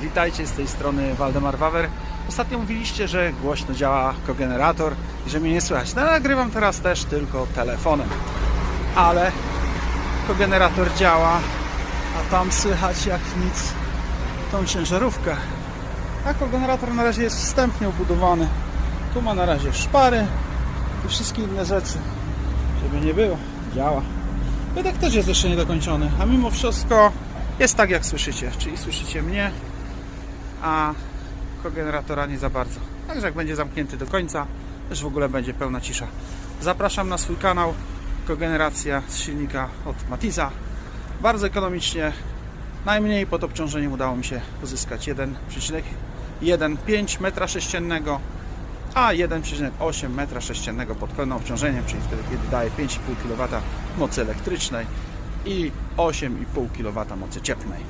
Witajcie z tej strony Waldemar Wawer. Ostatnio mówiliście, że głośno działa kogenerator i że mnie nie słychać. No, nagrywam teraz też tylko telefonem. Ale kogenerator działa, a tam słychać jak nic tą ciężarówkę. A kogenerator na razie jest wstępnie ubudowany. Tu ma na razie szpary i wszystkie inne rzeczy. Żeby nie było, działa. Wydech też jest jeszcze niedokończony, a mimo wszystko jest tak jak słyszycie, czyli słyszycie mnie, a kogeneratora nie za bardzo. Także jak będzie zamknięty do końca, też w ogóle będzie pełna cisza. Zapraszam na swój kanał Kogeneracja z silnika od Matiza. Bardzo ekonomicznie, najmniej pod obciążeniem udało mi się uzyskać 1,15 m3 a 1,8 m3 pod pełnym obciążeniem, czyli wtedy kiedy daje 5,5 kW mocy elektrycznej i 8,5 kW mocy cieplnej.